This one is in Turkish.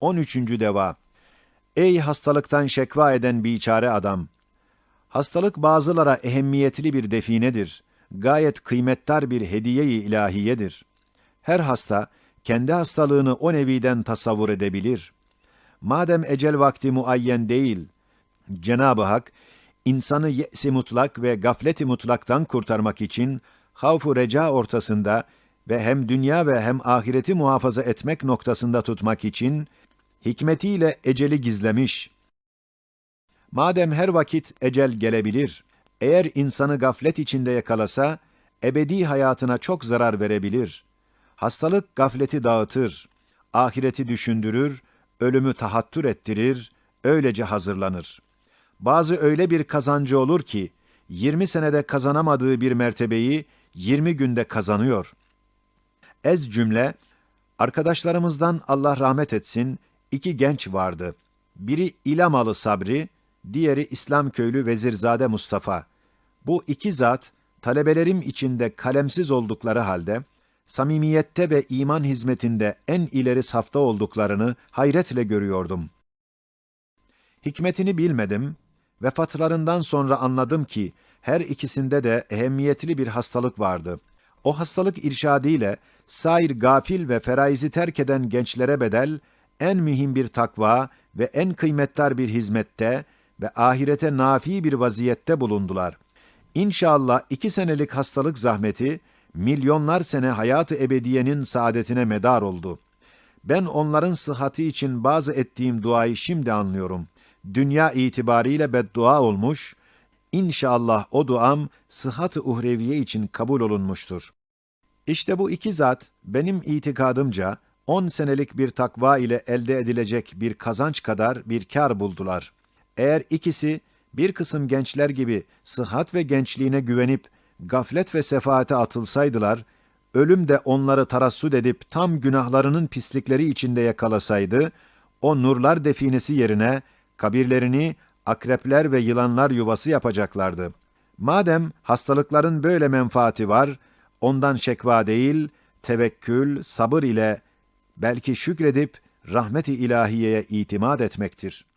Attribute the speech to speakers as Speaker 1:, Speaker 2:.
Speaker 1: 13. Deva Ey hastalıktan şekva eden biçare adam! Hastalık bazılara ehemmiyetli bir definedir. Gayet kıymetdar bir hediye-i ilahiyedir. Her hasta, kendi hastalığını o neviden tasavvur edebilir. Madem ecel vakti muayyen değil, Cenab-ı Hak, insanı ye'si mutlak ve gafleti mutlaktan kurtarmak için, havfu reca ortasında ve hem dünya ve hem ahireti muhafaza etmek noktasında tutmak için, hikmetiyle eceli gizlemiş. Madem her vakit ecel gelebilir, eğer insanı gaflet içinde yakalasa, ebedi hayatına çok zarar verebilir. Hastalık gafleti dağıtır, ahireti düşündürür, ölümü tahattür ettirir, öylece hazırlanır. Bazı öyle bir kazancı olur ki, 20 senede kazanamadığı bir mertebeyi 20 günde kazanıyor. Ez cümle, arkadaşlarımızdan Allah rahmet etsin, iki genç vardı. Biri İlamalı Sabri, diğeri İslam köylü Vezirzade Mustafa. Bu iki zat, talebelerim içinde kalemsiz oldukları halde, samimiyette ve iman hizmetinde en ileri safta olduklarını hayretle görüyordum. Hikmetini bilmedim, vefatlarından sonra anladım ki, her ikisinde de ehemmiyetli bir hastalık vardı. O hastalık irşadiyle, sair gafil ve feraizi terk eden gençlere bedel, en mühim bir takva ve en kıymetdar bir hizmette ve ahirete nafi bir vaziyette bulundular. İnşallah iki senelik hastalık zahmeti, milyonlar sene hayatı ebediyenin saadetine medar oldu. Ben onların sıhhati için bazı ettiğim duayı şimdi anlıyorum. Dünya itibariyle beddua olmuş, İnşallah o duam sıhhat-ı uhreviye için kabul olunmuştur. İşte bu iki zat benim itikadımca on senelik bir takva ile elde edilecek bir kazanç kadar bir kar buldular. Eğer ikisi bir kısım gençler gibi sıhhat ve gençliğine güvenip gaflet ve sefaate atılsaydılar, ölüm de onları tarassut edip tam günahlarının pislikleri içinde yakalasaydı, o nurlar definesi yerine kabirlerini akrepler ve yılanlar yuvası yapacaklardı. Madem hastalıkların böyle menfaati var, ondan şekva değil, tevekkül, sabır ile belki şükredip rahmet-i ilahiyeye itimat etmektir.''